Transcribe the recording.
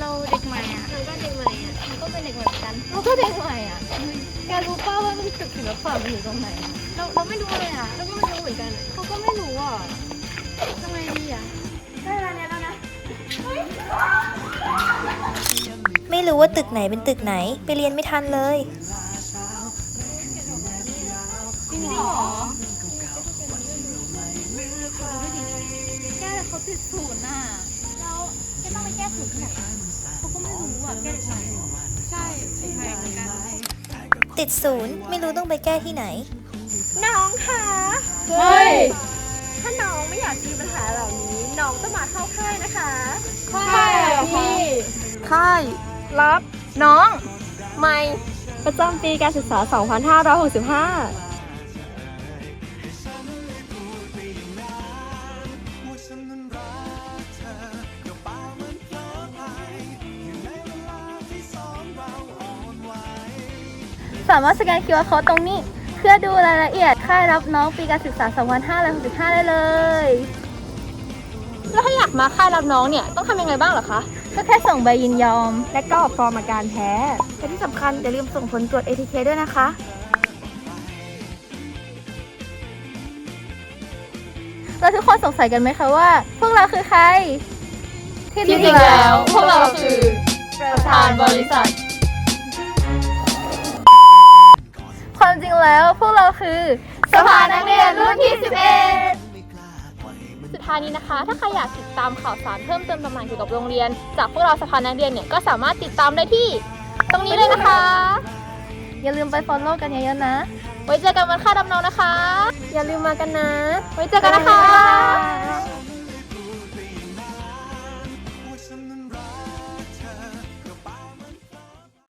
เราเด็กใหม่อะเราก็เด็กใหม่อะเราก็เป็นเด็กใหม่เหมือนกันเราก็เด็กใหม่อะแกรู้ป่าว่ามันตึกศิลปะมันอยู่ตรงไหนอะเราเราไม่รู้เลยอะเราก็ไม่รู้เหมือนกันเขาก็ไม่รู้อะทำไงดีอะได้เวลาเนี้ยแล้วนะไม่รู้ว่าตึกไหนเป็นตึกไหน ไปเรียนไม่ทันเลยจริงเหรอแกเขาติดศูนย์น่ะ เราจะต้องไปแก้สูตรที่ไหนอะ เขาก็ไม่รู้อะแกเด็กใหม่ใช่เด็กใหม่เหมือนกันติดศูนย์ไม่รู้ต้องไปแก้ที่ไหน น้องคะเฮ้ย ถ้าน้องไม่อยากมีปัญหาเหล่านี้ น้องต้องมาเข้าค่ายนะคะใช่เหรอพี่ค่ายรับน้อง ไม่ประจำปีการศึกษา 2565 สามารถสแกน QR Code ตรงนี้ เพื่อดูรายละเอียดค่ายรับน้องปีการศึกษา 2565 ได้เลย แล้วถ้าอยากมาค่ายรับน้องเนี่ยต้องทำยังไงบ้างเหรอคะ ก็แค่ส่งใบยินยอม และก็ฟอร์มอาการแพ้และที่สำคัญอย่าลืมส่งผลตรวจ ATK ด้วยนะคะ แล้วทุกคนสงสัยกันไหมคะว่า พวกเราคือใคร ที่จริงแล้ว พวกเราคือประธานบริษัท แล้วพวกเราคือสภานักเรียนรุ่นที่ 11 สุดท้ายนี้นะคะ ถ้าใครอยากติดตามข่าวสารเพิ่มเติมต่างๆเกี่ยวกับโรงเรียน จากพวกเราสภานักเรียนเนี่ยก็สามารถติดตามได้ที่ ตรงนี้เลยนะคะ อย่าลืมไป follow กันเยอะๆนะ ไว้เจอกันวันค่าดำน้องนะคะ อย่าลืมมากันนะ ไว้เจอกันนะคะบ๊ายบาย